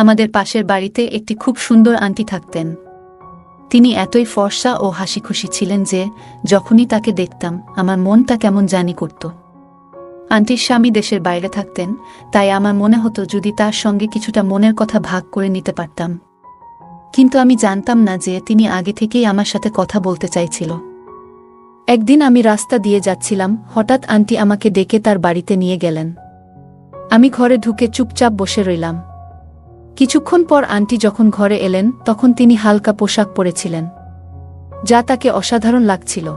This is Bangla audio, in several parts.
আমাদের পাশের বাড়িতে একটি খুব সুন্দর আন্টি থাকতেন। তিনি এতই ফর্সা ও হাসি খুশি ছিলেন যে, যখনই তাকে দেখতাম, আমার মনটা কেমন জানি করত। আন্টির স্বামী দেশের বাইরে থাকতেন, তাই আমার মনে হতো যদি তার সঙ্গে কিছুটা মনের কথা ভাগ করে নিতে পারতাম। কিন্তু আমি জানতাম না যে, তিনি আগে থেকেই আমার সাথে কথা বলতে চাইছিল। একদিন আমি রাস্তা দিয়ে যাচ্ছিলাম, হঠাৎ আন্টি আমাকে ডেকে তার বাড়িতে নিয়ে গেলেন। আমি ঘরে ঢুকে চুপচাপ বসে রইলাম। কিছুক্ষণ পর আন্টি যখন ঘরে এলেন, তখন তিনি হালকা পোশাক পরেছিলেন। যা তাকে অসাধারণ লাগছিল।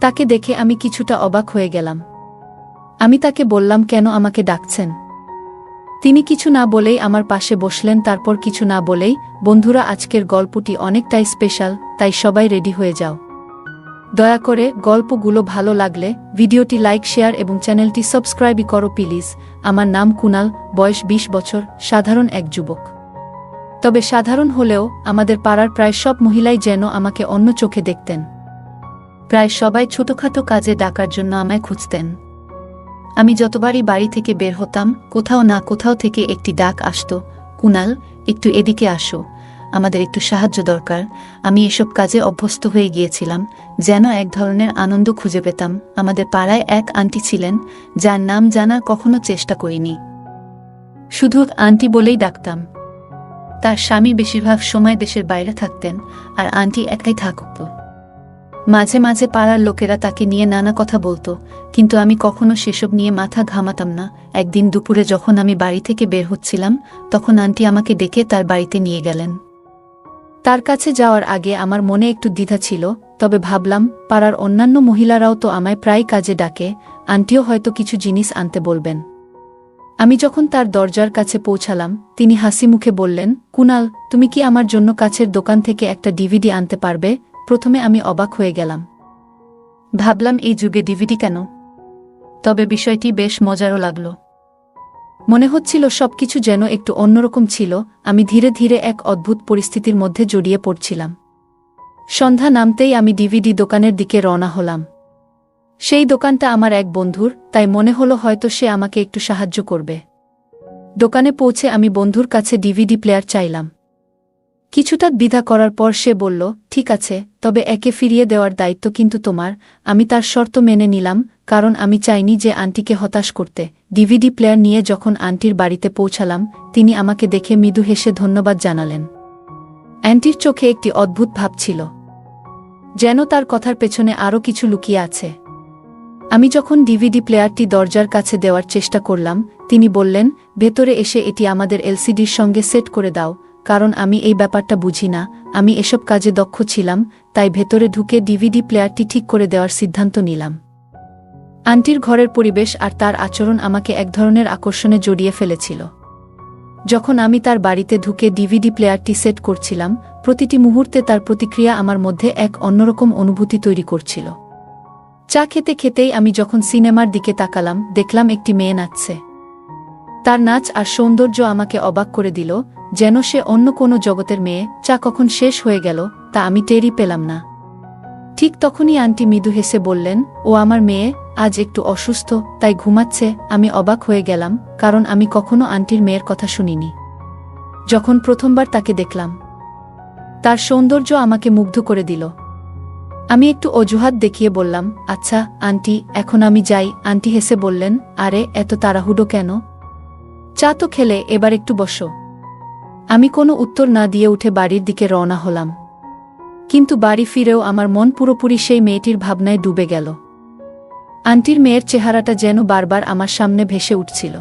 তাকে দেখে আমি কিছুটা অবাক হয়ে গেলাম। আমি তাকে বললাম, কেন আমাকে ডাকছেন? তিনি কিছু না বলেই আমার পাশে বসলেন, তারপর কিছু না বলেই, বন্ধুরা, আজকের গল্পটি অনেকটাই স্পেশাল, তাই সবাই রেডি হয়ে যাও। দয়া করে গল্পগুলো ভালো লাগলে ভিডিওটি লাইক, শেয়ার এবং চ্যানেলটি সাবস্ক্রাইবই করো প্লিজ। আমার নাম কুনাল, বয়স ২০ বছর, সাধারণ এক যুবক। তবে সাধারণ হলেও আমাদের পাড়ার প্রায় সব মহিলাই যেন আমাকে অন্য চোখে দেখতেন। প্রায় সবাই ছোটখাটো কাজে ডাকার জন্য আমায় খুঁজতেন। আমি যতবারই বাড়ি থেকে বের হতাম, কোথাও না কোথাও থেকে একটি ডাক আসত, কুনাল, একটু এদিকে আসো। আমাদের একটু সাহায্য দরকার। আমি এসব কাজে অভ্যস্ত হয়ে গিয়েছিলাম, যেন এক ধরনের আনন্দ খুঁজে পেতাম। আমাদের পাড়ায় এক আন্টি ছিলেন, যার নাম জানার কখনো চেষ্টা করিনি। শুধু আন্টি বলেই ডাকতাম। তার স্বামী বেশিরভাগ সময় দেশের বাইরে থাকতেন, আর আন্টি একাই থাকত। মাঝে মাঝে পাড়ার লোকেরা তাকে নিয়ে নানা কথা বলতো, কিন্তু আমি কখনো সেসব নিয়ে মাথা ঘামাতাম না। একদিন দুপুরে যখন আমি বাড়ি থেকে বের হচ্ছিলাম, তখন আন্টি আমাকে ডেকে তার বাড়িতে নিয়ে গেলেন। তার কাছে যাওয়ার আগে আমার মনে একটু দ্বিধা ছিল, তবে ভাবলাম, পাড়ার অন্যান্য মহিলারাও তো আমায় প্রায় কাজে ডাকে, আন্টিও হয়তো কিছু জিনিস আনতে বলবেন। আমি যখন তার দরজার কাছে পৌঁছালাম, তিনি হাসি মুখে বললেন, কুনাল, তুমি কি আমার জন্য কাছের দোকান থেকে একটা ডিভিডি আনতে পারবে? প্রথমে আমি অবাক হয়ে গেলাম। ভাবলাম, এই যুগে ডিভিডি কেন? তবে বিষয়টি বেশ মজারও লাগল। মনে হচ্ছিল সবকিছু যেন একটু অন্যরকম ছিল, আমি ধীরে ধীরে এক অদ্ভুত পরিস্থিতির মধ্যে জড়িয়ে পড়ছিলাম। সন্ধ্যা নামতেই আমি ডিভিডি দোকানের দিকে রওনা হলাম। সেই দোকানটা আমার এক বন্ধুর, তাই মনে হলো হয়তো সে আমাকে একটু সাহায্য করবে। দোকানে পৌঁছে আমি বন্ধুর কাছে ডিভিডি প্লেয়ার চাইলাম। কিছুটা দ্বিধা করার পর সে বলল, ঠিক আছে, তবে একে ফিরিয়ে দেওয়ার দায়িত্ব কিন্তু তোমার। আমি তার শর্ত মেনে নিলাম, কারণ আমি চাইনি যে আন্টিকে হতাশ করতে। ডিভিডি প্লেয়ার নিয়ে যখন আন্টির বাড়িতে পৌঁছালাম, তিনি আমাকে দেখে মৃদু হেসে ধন্যবাদ জানালেন। অ্যান্টির চোখে একটি অদ্ভুত ভাব ছিল। যেন তার কথার পেছনে আরও কিছু লুকিয়ে আছে। আমি যখন ডিভিডি প্লেয়ারটি দরজার কাছে দেওয়ার চেষ্টা করলাম, তিনি বললেন, ভেতরে এসে এটি আমাদের এলসিডির সঙ্গে সেট করে দাও কারণ আমি এই ব্যাপারটা বুঝি না, আমি এসব কাজে দক্ষ ছিলাম, তাই ভেতরে ঢুকে ডিভিডি প্লেয়ারটি ঠিক করে দেওয়ার সিদ্ধান্ত নিলাম। আন্টির ঘরের পরিবেশ আর তার আচরণ আমাকে এক ধরনের আকর্ষণে জড়িয়ে ফেলেছিল। যখন আমি তার বাড়িতে ঢুকে ডিভিডি প্লেয়ারটি সেট করছিলাম, প্রতিটি মুহূর্তে তার প্রতিক্রিয়া আমার মধ্যে এক অন্যরকম অনুভূতি তৈরি করছিল। চা খেতে খেতেই আমি যখন সিনেমার দিকে তাকালাম, দেখলাম একটি মেয়ে নাচছে। তার নাচ আর সৌন্দর্য আমাকে অবাক করে দিল যেন সে অন্য কোনো জগতের মেয়ে চা কখন শেষ হয়ে গেল, তা আমি টেরই পেলাম না। ঠিক তখনই আন্টি মৃদু হেসে বললেন, ও আমার মেয়ে, আজ একটু অসুস্থ, তাই ঘুমাচ্ছে, আমি অবাক হয়ে গেলাম, কারণ আমি কখনো আন্টির মেয়ের কথা শুনিনি। যখন প্রথমবার তাকে দেখলাম, তার সৌন্দর্য আমাকে মুগ্ধ করে দিল। আমি একটু অজুহাত দেখিয়ে বললাম আচ্ছা আন্টি, এখন আমি যাই। আন্টি হেসে বললেন, আরে, এত তাড়াহুডো কেন? চা তো খেলে, এবার একটু বসো। আমি কোনো উত্তর না দিয়ে উঠে বাড়ির দিকে রওনা হলাম। কিন্তু বাড়ি ফিরেও আমার মন পুরোপুরি সেই মেয়েটির ভাবনায় ডুবে গেল। আন্টির মেয়ের চেহারাটা যেন বারবার আমার সামনে ভেসে উঠছিল।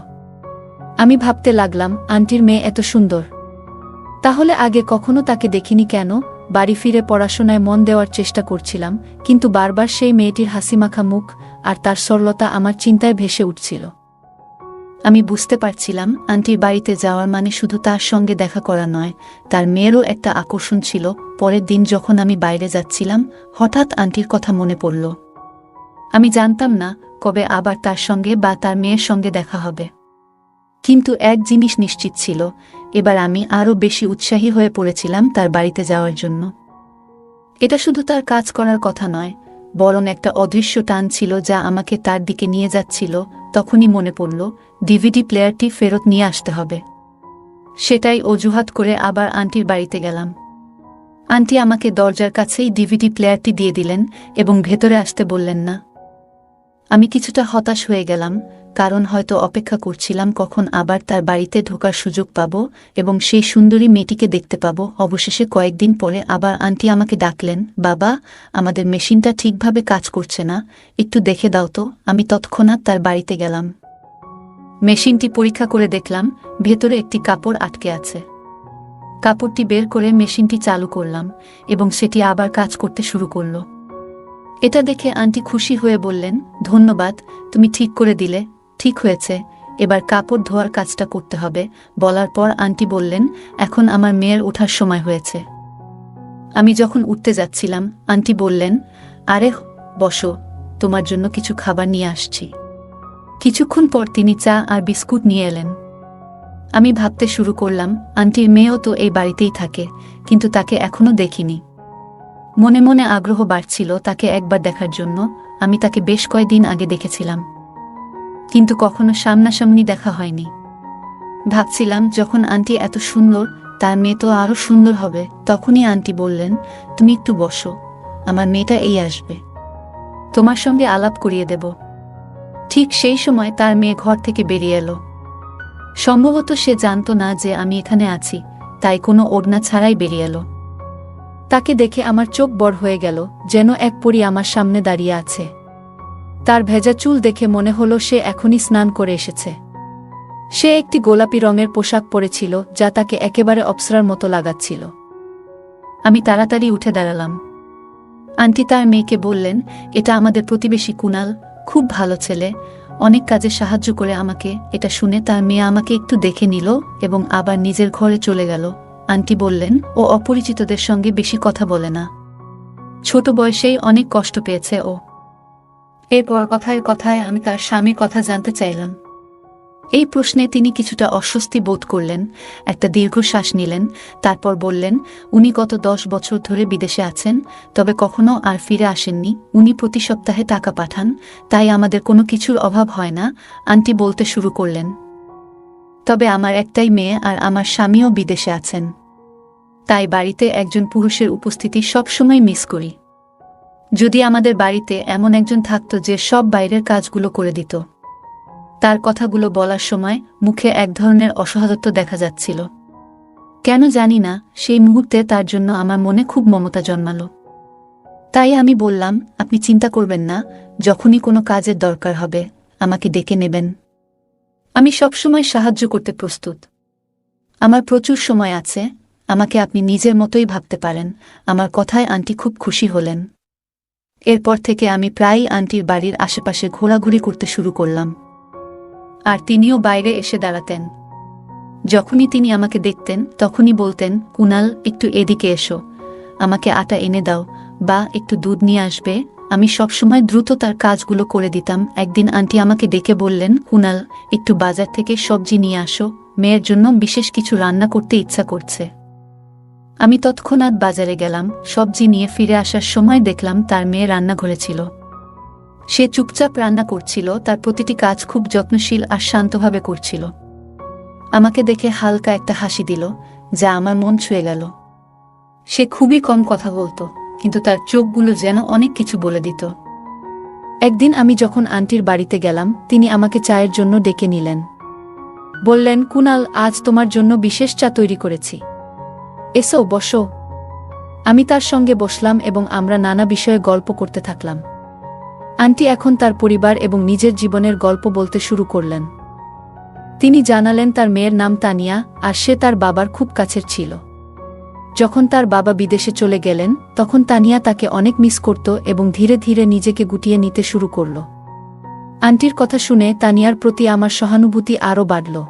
আমি ভাবতে লাগলাম, আন্টির মেয়ে এত সুন্দর। তাহলে আগে কখনো তাকে দেখিনি কেন? বাড়ি ফিরে পড়াশোনায় মন দেওয়ার চেষ্টা করছিলাম, কিন্তু বারবার সেই মেয়েটির হাসিমাখা মুখ আর তার সরলতা আমার চিন্তায় ভেসে উঠছিল। আমি বুঝতে পারছিলাম আন্টির বাড়িতে যাওয়ার মানে শুধু তার সঙ্গে দেখা করা নয়, তার মেয়েরও একটা আকর্ষণ ছিল। পরের দিন যখন আমি বাইরে যাচ্ছিলাম, হঠাৎ আন্টির কথা মনে পড়ল। আমি জানতাম না কবে আবার তার সঙ্গে বা তার মেয়ের সঙ্গে দেখা হবে। কিন্তু এক জিনিস নিশ্চিত ছিল, এবার আমি আরও বেশি উৎসাহী হয়ে পড়েছিলাম তার বাড়িতে যাওয়ার জন্য। এটা শুধু তার কাজ করার কথা নয়, বরং একটা অদৃশ্য টান ছিল যা আমাকে তার দিকে নিয়ে যাচ্ছিল তখনই মনে পড়ল ডিভিডি প্লেয়ারটি ফেরত নিয়ে আসতে হবে। সেটাই অজুহাত করে আবার আন্টির বাড়িতে গেলাম। আন্টি আমাকে দরজার কাছেই ডিভিডি প্লেয়ারটি দিয়ে দিলেন এবং ভেতরে আসতে বললেন না। আমি কিছুটা হতাশ হয়ে গেলাম কারণ হয়তো অপেক্ষা করছিলাম কখন আবার তার বাড়িতে ঢোকার সুযোগ পাব এবং সেই সুন্দরী মেয়েটিকে দেখতে পাব। অবশেষে কয়েকদিন পরে আবার আন্টি আমাকে ডাকলেন, বাবা, আমাদের মেশিনটা ঠিকভাবে কাজ করছে না। একটু দেখে দাও তো, আমি তৎক্ষণাৎ তার বাড়িতে গেলাম। মেশিনটি পরীক্ষা করে দেখলাম, ভেতরে একটি কাপড় আটকে আছে। কাপড়টি বের করে মেশিনটি চালু করলাম এবং সেটি আবার কাজ করতে শুরু করল। এটা দেখে আন্টি খুশি হয়ে বললেন, ধন্যবাদ, তুমি ঠিক করে দিলে। ঠিক হয়েছে, এবার কাপড় ধোয়ার কাজটা করতে হবে, বলার পর আন্টি বললেন, এখন আমার মেয়ের ওঠার সময় হয়েছে। আমি যখন উঠতে যাচ্ছিলাম, আন্টি বললেন, আরে বসো, তোমার জন্য কিছু খাবার নিয়ে আসছি। কিছুক্ষণ পর তিনি চা আর বিস্কুট নিয়ে এলেন। আমি ভাবতে শুরু করলাম, আন্টির মেয়েও তো এই বাড়িতেই থাকে, কিন্তু তাকে এখনও দেখিনি। মনে মনে আগ্রহ বাড়ছিল তাকে একবার দেখার জন্য, আমি তাকে বেশ কয়েকদিন আগে দেখেছিলাম। কিন্তু কখনো সামনাসামনি দেখা হয়নি। ভাবছিলাম, যখন আন্টি এত সুন্দর, তার মেয়ে তো আরও সুন্দর হবে, তখনই আন্টি বললেন, তুমি একটু বসো, আমার মেয়েটা এই আসবে। তোমার সঙ্গে আলাপ করিয়ে দেব। ঠিক সেই সময় তার মেয়ে ঘর থেকে বেরিয়ে এলো। সম্ভবত সে জানত না যে আমি এখানে আছি, তাই কোনো ওড়না ছাড়াই বেরিয়ে এলো। তাকে দেখে আমার চোখ বড় হয়ে গেল, যেন এক পরি আমার সামনে দাঁড়িয়ে আছে। তার ভেজা চুল দেখে মনে হলো সে এখনই স্নান করে এসেছে। সে একটি গোলাপি রঙের পোশাক পরেছিল, যা তাকে একেবারে অপসরার মতো লাগাচ্ছিল। আমি তাড়াতাড়ি উঠে দাঁড়ালাম। আন্টি তার মেয়েকে বললেন, এটা আমাদের প্রতিবেশী কুনাল, খুব ভালো ছেলে। অনেক কাজে সাহায্য করে আমাকে, এটা শুনে তার মেয়ে আমাকে একটু দেখে নিল এবং আবার নিজের ঘরে চলে গেল। আন্টি বললেন, ও অপরিচিতদের সঙ্গে বেশি কথা বলে না। ছোট বয়সেই অনেক কষ্ট পেয়েছে ও। এরপর কথায় কথায় আমি তার স্বামীর কথা জানতে চাইলাম। এই প্রশ্নে তিনি কিছুটা অস্বস্তি বোধ করলেন, একটা দীর্ঘশ্বাস নিলেন, তারপর বললেন, উনি গত দশ বছর ধরে বিদেশে আছেন, তবে কখনো আর ফিরে আসেননি। উনি প্রতি সপ্তাহে টাকা পাঠান, তাই আমাদের কোনো কিছুর অভাব হয় না। আন্টি বলতে শুরু করলেন, তবে আমার একটাই মেয়ে আর আমার স্বামীও বিদেশে আছেন। তাই বাড়িতে একজন পুরুষের উপস্থিতি সবসময় মিস করি। যদি আমাদের বাড়িতে এমন একজন থাকত যে সব বাইরের কাজগুলো করে দিত। তার কথাগুলো বলার সময় মুখে এক ধরনের অসহায়ত্ব দেখা যাচ্ছিল। কেন জানি না, সেই মুহূর্তে তার জন্য আমার মনে খুব মমতা জন্মালো। তাই আমি বললাম, আপনি চিন্তা করবেন না, যখনই কোনো কাজের দরকার হবে, আমাকে ডেকে নেবেন। আমি সবসময় সাহায্য করতে প্রস্তুত। আমার প্রচুর সময় আছে, আমাকে আপনি নিজের মতোই ভাবতে পারেন। আমার কথায় আন্টি খুব খুশি হলেন। এরপর থেকে আমি প্রায়ই আন্টির বাড়ির আশেপাশে ঘোরাঘুরি করতে শুরু করলাম। আর তিনিও বাইরে এসে দাঁড়াতেন। যখনই তিনি আমাকে দেখতেন, তখনই বলতেন, কুনাল, একটু এদিকে এসো। আমাকে আটা এনে দাও, বা একটু দুধ নিয়ে আসবে। আমি সবসময় দ্রুত তার কাজগুলো করে দিতাম। একদিন আন্টি আমাকে ডেকে বললেন, কুনাল, একটু বাজার থেকে সবজি নিয়ে আসো। মেয়ের জন্য বিশেষ কিছু রান্না করতে ইচ্ছা করছে। আমি তৎক্ষণাৎ বাজারে গেলাম, সবজি নিয়ে ফিরে আসার সময় দেখলাম তার মেয়ে রান্নাঘরে ছিল সে চুপচাপ রান্না করছিল, তার প্রতিটি কাজ খুব যত্নশীল আর শান্তভাবে করছিল। আমাকে দেখে হালকা একটা হাসি দিল, যা আমার মন ছুঁয়ে গেল। সে খুবই কম কথা বলতো, কিন্তু তার চোখগুলো যেন অনেক কিছু বলে দিত। একদিন আমি যখন আন্টির বাড়িতে গেলাম, তিনি আমাকে চায়ের জন্য ডেকে নিলেন। বললেন, কুনাল, আজ তোমার জন্য বিশেষ চা তৈরি করেছি। এসো, বসো। আমি তার সঙ্গে বসলাম এবং আমরা নানা বিষয়ে গল্প করতে থাকলাম। আন্টি এখন তার পরিবার এবং নিজের জীবনের গল্প বলতে শুরু করলেন। তিনি জানালেন তার মেয়ের নাম তানিয়া, আর সে তার বাবার খুব কাছের ছিল। যখন তার বাবা বিদেশে চলে গেলেন, তখন তানিয়া তাকে অনেক মিস করত এবং ধীরে ধীরে নিজেকে গুটিয়ে নিতে শুরু করল। আন্টির কথা শুনে তানিয়ার প্রতি আমার সহানুভূতি আরও বাড়ল।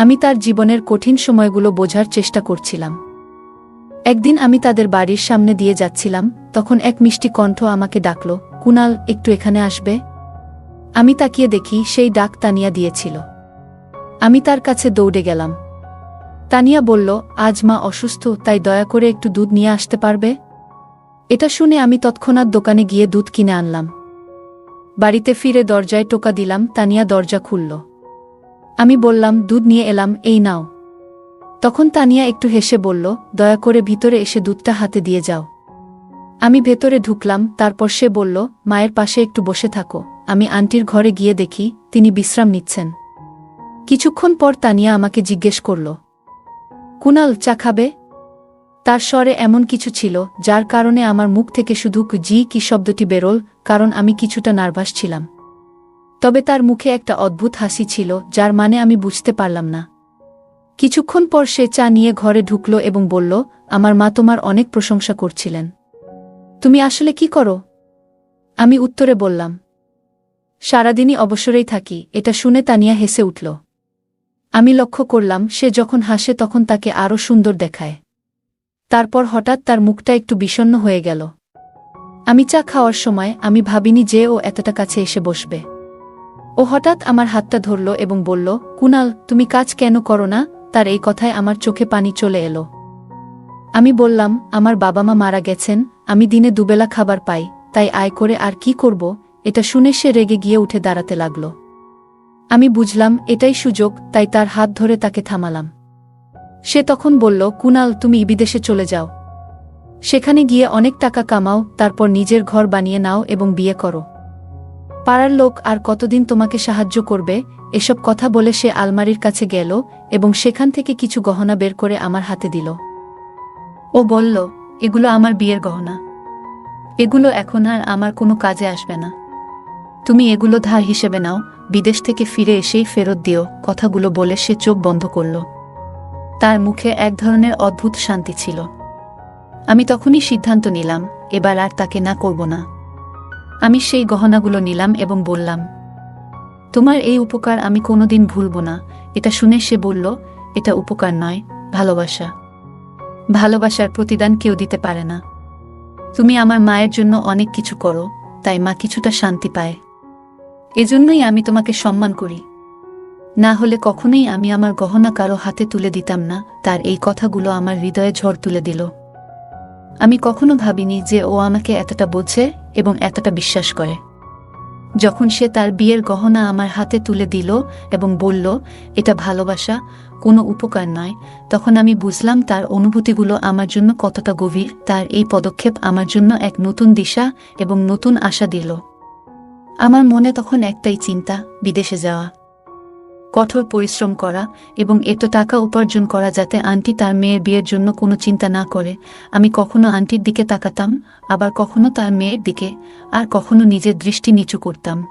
আমি তার জীবনের কঠিন সময়গুলো বোঝার চেষ্টা করছিলাম। একদিন আমি তাদের বাড়ির সামনে দিয়ে যাচ্ছিলাম, তখন এক মিষ্টি কণ্ঠ আমাকে ডাকল, কুনাল, একটু এখানে আসবে? আমি তাকিয়ে দেখি সেই ডাক তানিয়া দিয়েছিল। আমি তার কাছে দৌড়ে গেলাম। তানিয়া বলল, আজ মা অসুস্থ, তাই দয়া করে একটু দুধ নিয়ে আসতে পারবে? এটা শুনে আমি তৎক্ষণাৎ দোকানে গিয়ে দুধ কিনে আনলাম। বাড়িতে ফিরে দরজায় টোকা দিলাম, তানিয়া দরজা খুলল। আমি বললাম, দুধ নিয়ে এলাম, এই নাও। তখন তানিয়া একটু হেসে বলল, দয়া করে ভিতরে এসে দুধটা হাতে দিয়ে যাও। আমি ভেতরে ঢুকলাম, তারপর সে বলল, মায়ের পাশে একটু বসে থাকো। আমি আন্টির ঘরে গিয়ে দেখি, তিনি বিশ্রাম নিচ্ছেন। কিছুক্ষণ পর তানিয়া আমাকে জিজ্ঞেস করল, কুনাল, চা খাবে? তার স্বরে এমন কিছু ছিল, যার কারণে আমার মুখ থেকে শুধু জি কি শব্দটি বেরোল, কারণ আমি কিছুটা নার্ভাস ছিলাম। তবে তার মুখে একটা অদ্ভুত হাসি ছিল, যার মানে আমি বুঝতে পারলাম না। কিছুক্ষণ পর সে চা নিয়ে ঘরে ঢুকল এবং বলল, আমার মা তোমার অনেক প্রশংসা করছিলেন। তুমি আসলে কি করো? আমি উত্তরে বললাম, সারাদিনই অবসরেই থাকি, এটা শুনে তানিয়া হেসে উঠল। আমি লক্ষ্য করলাম, সে যখন হাসে তখন তাকে আরও সুন্দর দেখায়। তারপর হঠাৎ তার মুখটা একটু বিষণ্ণ হয়ে গেল। আমি চা খাওয়ার সময় আমি ভাবিনি যে ও এতটা কাছে এসে বসবে। ও হঠাৎ আমার হাতটা ধরল এবং বলল, কুনাল, তুমি কাজ কেন করো না? তার এই কথায় আমার চোখে পানি চলে এলো। আমি বললাম, আমার বাবা মা মারা গেছেন, আমি দিনে দুবেলা খাবার পাই, তাই আয় করে আর কি করব? এটা শুনে সে রেগে গিয়ে উঠে দাঁড়াতে লাগল। আমি বুঝলাম, এটাই সুযোগ, তাই তার হাত ধরে তাকে থামালাম। সে তখন বলল, কুনাল, তুমি বিদেশে চলে যাও। সেখানে গিয়ে অনেক টাকা কামাও, তারপর নিজের ঘর বানিয়ে নাও এবং বিয়ে করো। পাড়ার লোক আর কতদিন তোমাকে সাহায্য করবে, এসব কথা বলে সে আলমারির কাছে গেল এবং সেখান থেকে কিছু গহনা বের করে আমার হাতে দিল। ও বলল, এগুলো আমার বিয়ের গহনা। এগুলো এখন আর আমার কোনো কাজে আসবে না। তুমি এগুলো ধার হিসেবে নাও, বিদেশ থেকে ফিরে এসেই ফেরত দিও, কথাগুলো বলে সে চোখ বন্ধ করল। তার মুখে এক ধরনের অদ্ভুত শান্তি ছিল। আমি তখনই সিদ্ধান্ত নিলাম, এবার আর তাকে না করব না। আমি সেই গহনাগুলো নিলাম এবং বললাম, তোমার এই উপকার আমি কোনোদিন ভুলব না। এটা শুনে সে বলল, এটা উপকার নয়, ভালোবাসা। ভালোবাসার প্রতিদান কেউ দিতে পারে না। তুমি আমার মায়ের জন্য অনেক কিছু করো, তাই মা কিছুটা শান্তি পায়। এজন্যই আমি তোমাকে সম্মান করি। না হলে কখনোই আমি আমার গহনা কারও হাতে তুলে দিতাম না, তার এই কথাগুলো আমার হৃদয়ে ঝড় তুলে দিল। আমি কখনো ভাবিনি যে ও আমাকে এতটা বোঝে এবং এতটা বিশ্বাস করে। যখন সে তার বিয়ের গহনা আমার হাতে তুলে দিল এবং বলল, এটা ভালোবাসা, কোনো উপকার নয়। তখন আমি বুঝলাম তার অনুভূতিগুলো আমার জন্য কতটা গভীর, তার এই পদক্ষেপ আমার জন্য এক নতুন দিশা এবং নতুন আশা দিল। আমার মনে তখন একটাই চিন্তা, বিদেশে যাওয়া। কঠোর পরিশ্রম করা এবং এত টাকা উপার্জন করা যাতে আন্টি তার মেয়ের বিয়ের জন্য কোনো চিন্তা না করে। আমি কখনো আন্টির দিকে তাকাতাম, আবার কখনো তার মেয়ের দিকে, আর কখনো নিজের দৃষ্টি নিচু করতাম।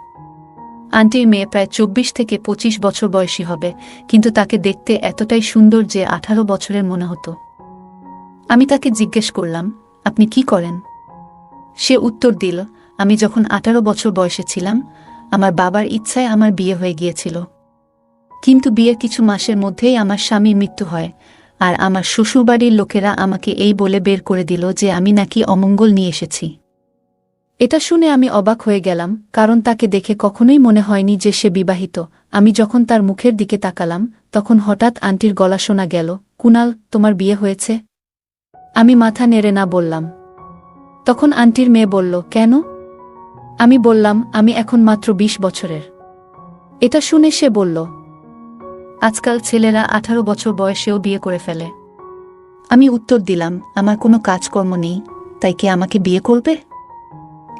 আন্টির মেয়ে প্রায় চব্বিশ থেকে পঁচিশ বছর বয়সী হবে, কিন্তু তাকে দেখতে এতটাই সুন্দর যে আঠারো বছরের মনে হতো। আমি তাকে জিজ্ঞেস করলাম, আপনি কি করেন? সে উত্তর দিল, আমি যখন আঠারো বছর বয়সে ছিলাম, আমার বাবার ইচ্ছায় আমার বিয়ে হয়ে গিয়েছিল। কিন্তু বিয়ের কিছু মাসের মধ্যেই আমার স্বামীর মৃত্যু হয়, আর আমার শ্বশুরবাড়ির লোকেরা আমাকে এই বলে বের করে দিল যে আমি নাকি অমঙ্গল নিয়ে এসেছি। এটা শুনে আমি অবাক হয়ে গেলাম, কারণ তাকে দেখে কখনোই মনে হয়নি যে সে বিবাহিত। আমি যখন তার মুখের দিকে তাকালাম, তখন হঠাৎ আন্টির গলা শোনা গেল, কুনাল, তোমার বিয়ে হয়েছে? আমি মাথা নেড়ে না বললাম। তখন আন্টির মেয়ে বলল, কেন? আমি বললাম, আমি এখন মাত্র ২০ বছরের। এটা শুনে সে বলল আজকাল ছেলেরা আঠারো বছর বয়সেও বিয়ে করে ফেলে। আমি উত্তর দিলাম, আমার কোনো কাজকর্ম নেই, তাই কি আমাকে বিয়ে করবে?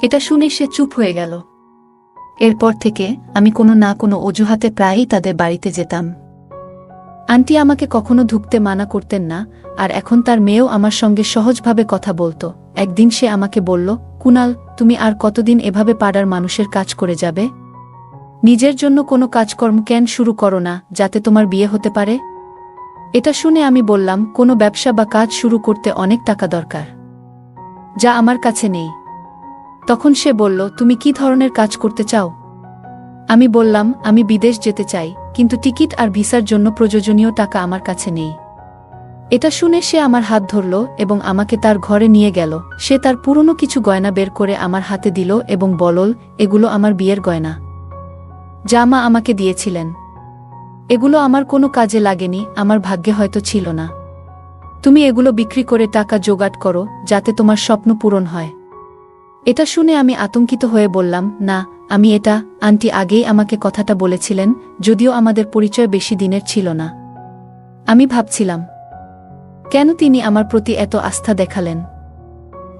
এটা শুনে সে চুপ হয়ে গেল। এরপর থেকে আমি কোনো না কোনো অজুহাতে প্রায়ই তাদের বাড়িতে যেতাম। আন্টি আমাকে কখনো ঢুকতে মানা করতেন না, আর এখন তার মেয়েও আমার সঙ্গে সহজভাবে কথা বলতো। একদিন সে আমাকে বলল, কুনাল, তুমি আর কতদিন এভাবে পাড়ার মানুষের কাজ করে যাবে? নিজের জন্য কোনো কাজকর্ম কেন শুরু করো না, যাতে তোমার বিয়ে হতে পারে? এটা শুনে আমি বললাম, কোনো ব্যবসা বা কাজ শুরু করতে অনেক টাকা দরকার। যা আমার কাছে নেই। তখন সে বলল, তুমি কি ধরনের কাজ করতে চাও? আমি বললাম, আমি বিদেশ যেতে চাই, কিন্তু টিকিট আর ভিসার জন্য প্রয়োজনীয় টাকা আমার কাছে নেই। এটা শুনে সে আমার হাত ধরল এবং আমাকে তার ঘরে নিয়ে গেল। সে তার পুরনো কিছু গয়না বের করে আমার হাতে দিল এবং বলল, এগুলো আমার বিয়ের গয়না। যা মা আমাকে দিয়েছিলেন। এগুলো আমার কোনো কাজে লাগেনি, আমার ভাগ্যে হয়তো ছিল না। তুমি এগুলো বিক্রি করে টাকা জোগাড় করো, যাতে তোমার স্বপ্ন পূরণ হয়। এটা শুনে আমি আতঙ্কিত হয়ে বললাম, না, আমি এটা, আন্টি আগেই আমাকে কথাটা বলেছিলেন, যদিও আমাদের পরিচয় বেশি দিনের ছিল না। আমি ভাবছিলাম, কেন তিনি আমার প্রতি এত আস্থা দেখালেন?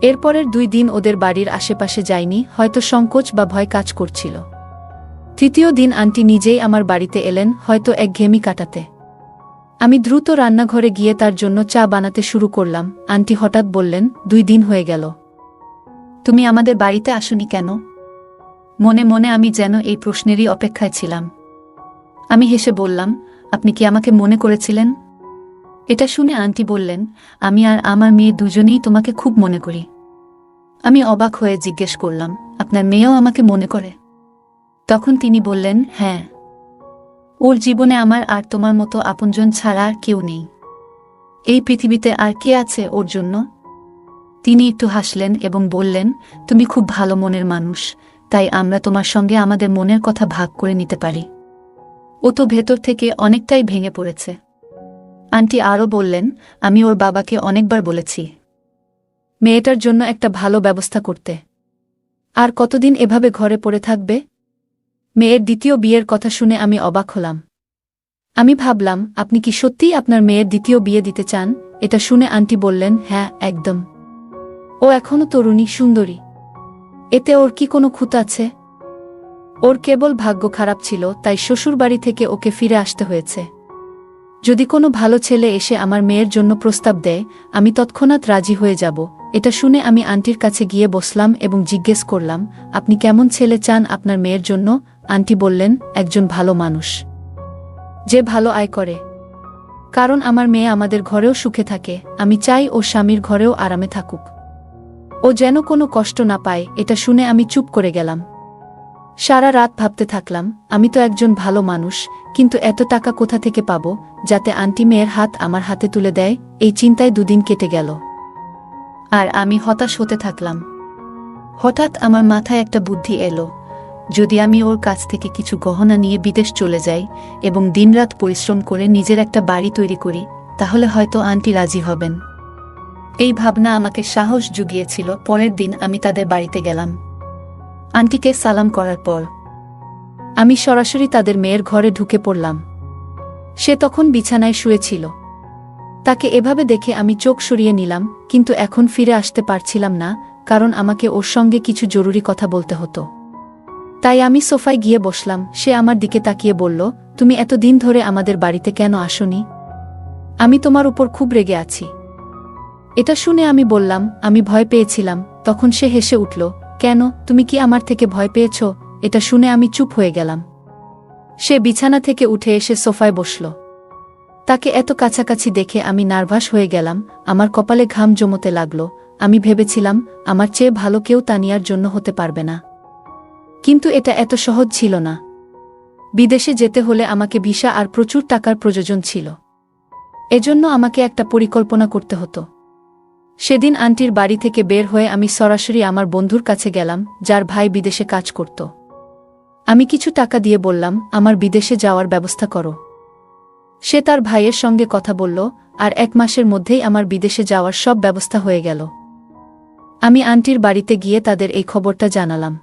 এরপরের দুই দিন ওদের বাড়ির আশেপাশে যায়নি হয়তো সংকোচ বা ভয় কাজ করছিল। তৃতীয় দিন আন্টি নিজেই আমার বাড়িতে এলেন, হয়তো এক ঘেমি কাটাতে। আমি দ্রুত রান্নাঘরে গিয়ে তার জন্য চা বানাতে শুরু করলাম। আন্টি হঠাৎ বললেন, দুই দিন হয়ে গেল। তুমি আমাদের বাড়িতে আসনি কেন? মনে মনে আমি যেন এই প্রশ্নেরই অপেক্ষায় ছিলাম। আমি হেসে বললাম, আপনি কি আমাকে মনে করেছিলেন? এটা শুনে আন্টি বললেন, আমি আর আমার মেয়ে দুজনেই তোমাকে খুব মনে করি। আমি অবাক হয়ে জিজ্ঞেস করলাম, আপনার মেয়েও আমাকে মনে করে? তখন তিনি বললেন হ্যাঁ। ওর জীবনে আমার আর তোমার মতো আপনজন ছাড়া আর কেউ নেই। এই পৃথিবীতে আর কে আছে ওর জন্য? তিনি একটু হাসলেন এবং বললেন, তুমি খুব ভালো মনের মানুষ। তাই আমরা তোমার সঙ্গে আমাদের মনের কথা ভাগ করে নিতে পারি। ও তো ভেতর থেকে অনেকটাই ভেঙে পড়েছে। আন্টি আরও বললেন, আমি ওর বাবাকে অনেকবার বলেছি। মেয়েটার জন্য একটা ভালো ব্যবস্থা করতে। আর কতদিন এভাবে ঘরে পড়ে থাকবে? মেয়ের দ্বিতীয় বিয়ের কথা শুনে আমি অবাক হলাম। আমি ভাবলাম, আপনি কি সত্যিই আপনার মেয়ের দ্বিতীয় বিয়ে দিতে চান? এটা শুনে আন্টি বললেন হ্যাঁ একদম। ও এখনও তরুণী, সুন্দরী। এতে ওর কি কোনো খুঁত আছে? ওর কেবল ভাগ্য খারাপ ছিল, তাই শ্বশুরবাড়ি থেকে ওকে ফিরে আসতে হয়েছে। যদি কোনো ভালো ছেলে এসে আমার মেয়ের জন্য প্রস্তাব দেয়, আমি তৎক্ষণাৎ রাজি হয়ে যাব। এটা শুনে আমি আন্টির কাছে গিয়ে বসলাম এবং জিজ্ঞেস করলাম, আপনি কেমন ছেলে চান আপনার মেয়ের জন্য? আন্টি বললেন, একজন ভালো মানুষ। যে ভালো আয় করে। কারণ আমার মেয়ে আমাদের ঘরেও সুখে থাকে। আমি চাই ও স্বামীর ঘরেও আরামে থাকুক। ও যেন কোনো কষ্ট না পায়, এটা শুনে আমি চুপ করে গেলাম। সারা রাত ভাবতে থাকলাম, আমি তো একজন ভালো মানুষ, কিন্তু এত টাকা কোথা থেকে পাব, যাতে আন্টি মেয়ের হাত আমার হাতে তুলে দেয়? এই চিন্তায় দুদিন কেটে গেল। আর আমি হতাশ হতে থাকলাম। হঠাৎ আমার মাথায় একটা বুদ্ধি এলো। যদি আমি ওর কাছ থেকে কিছু গহনা নিয়ে বিদেশ চলে যাই এবং দিনরাত পরিশ্রম করে নিজের একটা বাড়ি তৈরি করি, তাহলে হয়তো আন্টি রাজি হবেন। এই ভাবনা আমাকে সাহস জুগিয়েছিল পরের দিন আমি তাদের বাড়িতে গেলাম। আন্টিকে সালাম করার পর আমি সরাসরি তাদের মেয়ের ঘরে ঢুকে পড়লাম। সে তখন বিছানায় শুয়েছিল। তাকে এভাবে দেখে আমি চোখ সরিয়ে নিলাম, কিন্তু এখন ফিরে আসতে পারছিলাম না, কারণ আমাকে ওর সঙ্গে কিছু জরুরি কথা বলতে হতো। তাই আমি সোফায় গিয়ে বসলাম। সে আমার দিকে তাকিয়ে বলল, তুমি এত দিন ধরে আমাদের বাড়িতে কেন আসনি? আমি তোমার উপর খুব রেগে আছি। এটা শুনে আমি বললাম, আমি ভয় পেয়েছিলাম। তখন সে হেসে উঠল, কেন? তুমি কি আমার থেকে ভয় পেয়েছ? এটা শুনে আমি চুপ হয়ে গেলাম। সে বিছানা থেকে উঠে এসে সোফায় বসল। তাকে এত কাছাকাছি দেখে আমি নার্ভাস হয়ে গেলাম। আমার কপালে ঘাম জমতে লাগল। আমি ভেবেছিলাম, আমার চেয়ে ভালো কেউ তানিয়ার জন্য হতে পারবে না। কিন্তু এটা এত সহজ ছিল না। বিদেশে যেতে হলে আমাকে ভিসা আর প্রচুর টাকার প্রয়োজন ছিল। এজন্য আমাকে একটা পরিকল্পনা করতে হতো। সেদিন আন্টির বাড়ি থেকে বের হয়ে আমি সরাসরি আমার বন্ধুর কাছে গেলাম, যার ভাই বিদেশে কাজ করত। আমি কিছু টাকা দিয়ে বললাম, আমার বিদেশে যাওয়ার ব্যবস্থা করো। সে তার ভাইয়ের সঙ্গে কথা বলল, আর এক মাসের মধ্যেই আমার বিদেশে যাওয়ার সব ব্যবস্থা হয়ে গেল। আমি আন্টির বাড়িতে গিয়ে তাদের এই খবরটা জানালাম।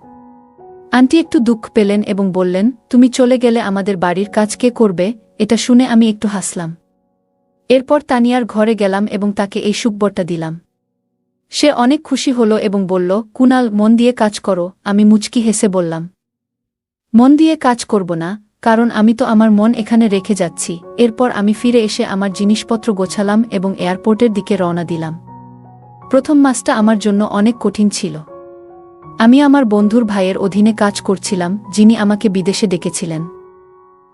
আন্টি একটু দুঃখ পেলেন এবং বললেন, তুমি চলে গেলে আমাদের বাড়ির কাজ কে করবে? এটা শুনে আমি একটু হাসলাম। এরপর তানিয়ার ঘরে গেলাম এবং তাকে এই সুখবরটা দিলাম। সে অনেক খুশি হল এবং বলল, কুনাল, মন দিয়ে কাজ করো। আমি মুচকি হেসে বললাম, মন দিয়ে কাজ করব না, কারণ আমি তো আমার মন এখানে রেখে যাচ্ছি। এরপর আমি ফিরে এসে আমার জিনিসপত্র গোছালাম এবং এয়ারপোর্টের দিকে রওনা দিলাম। প্রথম মাসটা আমার জন্য অনেক কঠিন ছিল। আমি আমার বন্ধুর ভাইয়ের অধীনে কাজ করছিলাম, যিনি আমাকে বিদেশে ডেকেছিলেন।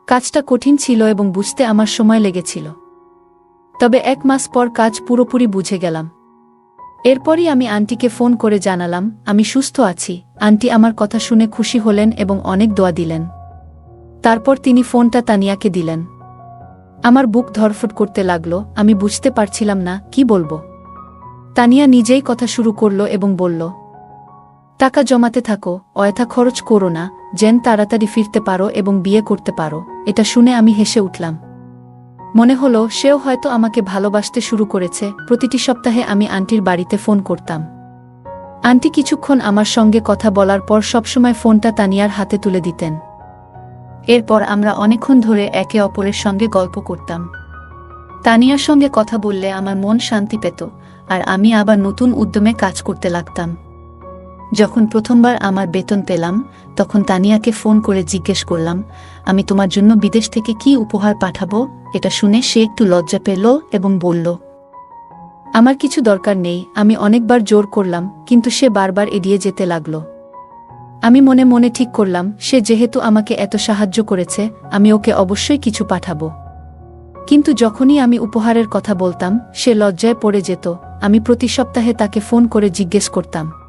কাজটা কঠিন ছিল এবং বুঝতে আমার সময় লেগেছিল। তবে এক মাস পর কাজ পুরোপুরি বুঝে গেলাম। এরপরই আমি আন্টিকে ফোন করে জানালাম, আমি সুস্থ আছি। আন্টি আমার কথা শুনে খুশি হলেন এবং অনেক দোয়া দিলেন। তারপর তিনি ফোনটা তানিয়াকে দিলেন। আমার বুক ধরফট করতে লাগল, আমি বুঝতে পারছিলাম না, কি বলব? তানিয়া নিজেই কথা শুরু করল এবং বলল টাকা জমাতে থাকো, অয়থা খরচ করো না, যেন তাড়াতাড়ি ফিরতে পারো এবং বিয়ে করতে পারো, এটা শুনে আমি হেসে উঠলাম। মনে হলো, সেও হয়তো আমাকে ভালোবাসতে শুরু করেছে, প্রতিটি সপ্তাহে আমি আন্টির বাড়িতে ফোন করতাম। আন্টি কিছুক্ষণ আমার সঙ্গে কথা বলার পর সবসময় ফোনটা তানিয়ার হাতে তুলে দিতেন। এরপর আমরা অনেকক্ষণ ধরে একে অপরের সঙ্গে গল্প করতাম। তানিয়ার সঙ্গে কথা বললে আমার মন শান্তি পেত, আর আমি আবার নতুন উদ্যমে কাজ করতে লাগতাম। যখন প্রথমবার আমার বেতন পেলাম, তখন তানিয়াকে ফোন করে জিজ্ঞেস করলাম, আমি তোমার জন্য বিদেশ থেকে কি উপহার পাঠাবো? এটা শুনে সে একটু লজ্জা পেল এবং বলল, আমার কিছু দরকার নেই, আমি অনেকবার জোর করলাম, কিন্তু সে বারবার এড়িয়ে যেতে লাগল। আমি মনে মনে ঠিক করলাম, সে যেহেতু আমাকে এত সাহায্য করেছে, আমি ওকে অবশ্যই কিছু পাঠাবো। কিন্তু যখনই আমি উপহারের কথা বলতাম, সে লজ্জায় পড়ে যেত, আমি প্রতি সপ্তাহে তাকে ফোন করে জিজ্ঞেস করতাম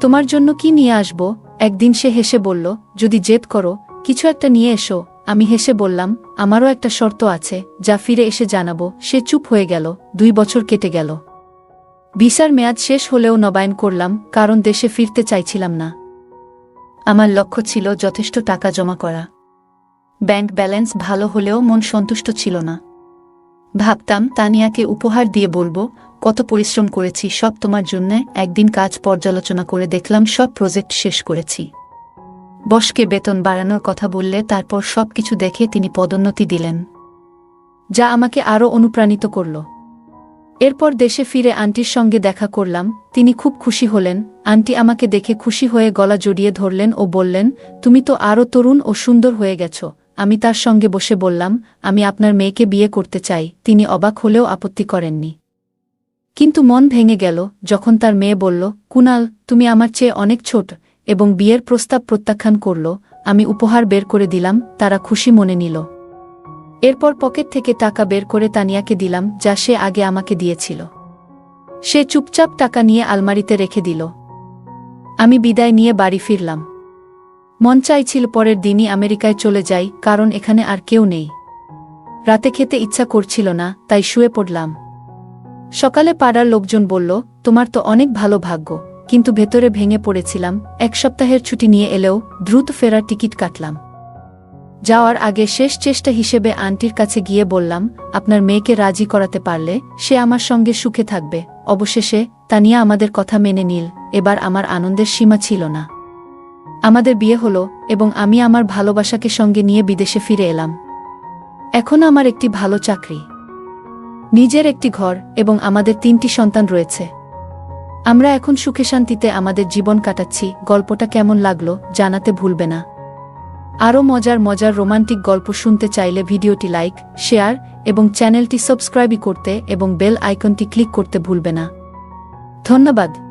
তোমার জন্য কি নিয়ে আসব? একদিন সে হেসে বলল, যদি জেদ করো, কিছু একটা নিয়ে এসো। আমি হেসে বললাম, আমারও একটা শর্ত আছে, যা ফিরে এসে জানাব। সে চুপ হয়ে গেল, দুই বছর কেটে গেল। ভিসার মেয়াদ শেষ হলেও নবায়ন করলাম, কারণ দেশে ফিরতে চাইছিলাম না। আমার লক্ষ্য ছিল যথেষ্ট টাকা জমা করা। ব্যাংক ব্যালেন্স ভালো হলেও মন সন্তুষ্ট ছিল না। ভাবতাম, তানিয়াকে উপহার দিয়ে বলব, কত পরিশ্রম করেছি, সব তোমার জন্য, একদিন কাজ পর্যালোচনা করে দেখলাম, সব প্রজেক্ট শেষ করেছি। বসকে বেতন বাড়ানোর কথা বললে, তারপর সব কিছু দেখে তিনি পদোন্নতি দিলেন। যা আমাকে আরও অনুপ্রাণিত করল। এরপর দেশে ফিরে আন্টির সঙ্গে দেখা করলাম, তিনি খুব খুশি হলেন, আন্টি আমাকে দেখে খুশি হয়ে গলা জড়িয়ে ধরলেন ও বললেন, তুমি তো আরও তরুণ ও সুন্দর হয়ে গেছ আমি তার সঙ্গে বসে বললাম, আমি আপনার মেয়েকে বিয়ে করতে চাই। তিনি অবাক হলেও আপত্তি করেননি। কিন্তু মন ভেঙে গেল যখন তার মেয়ে বলল, কুনাল, তুমি আমার চেয়ে অনেক ছোট এবং বিয়ের প্রস্তাব প্রত্যাখ্যান করল। আমি উপহার বের করে দিলাম। তারা খুশি মনে নিল। এরপর পকেট থেকে টাকা বের করে তানিয়াকে দিলাম, যা সে আগে আমাকে দিয়েছিল। সে চুপচাপ টাকা নিয়ে আলমারিতে রেখে দিল। আমি বিদায় নিয়ে বাড়ি ফিরলাম। মন চাইছিল পরের দিনই আমেরিকায় চলে যাই, কারণ এখানে আর কেউ নেই। রাতে খেতে ইচ্ছা করছিল না, তাই শুয়ে পড়লাম। সকালে পাড়ার লোকজন বলল, তোমার তো অনেক ভালো ভাগ্য। কিন্তু ভেতরে ভেঙে পড়েছিলাম, এক সপ্তাহের ছুটি নিয়ে এলেও দ্রুত ফেরার টিকিট কাটলাম। যাওয়ার আগে শেষ চেষ্টা হিসেবে আন্টির কাছে গিয়ে বললাম, আপনার মেয়েকে রাজি করাতে পারলে সে আমার সঙ্গে সুখে থাকবে। অবশেষে তানিয়া আমাদের কথা মেনে নিল, এবার আমার আনন্দের সীমা ছিল না। আমাদের বিয়ে হলো এবং আমি আমার ভালোবাসাকে সঙ্গে নিয়ে বিদেশে ফিরে এলাম। এখন আমার একটি ভালো চাকরি। নিজের একটি ঘর এবং আমাদের তিনটি সন্তান রয়েছে। আমরা এখন সুখে শান্তিতে আমাদের জীবন কাটাচ্ছি, গল্পটা কেমন লাগল জানাতে ভুলবে না। আরও মজার মজার রোমান্টিক গল্প শুনতে চাইলে ভিডিওটি লাইক, শেয়ার এবং চ্যানেলটি সাবস্ক্রাইবই করতে এবং বেল আইকনটি ক্লিক করতে ভুলবে না। ধন্যবাদ।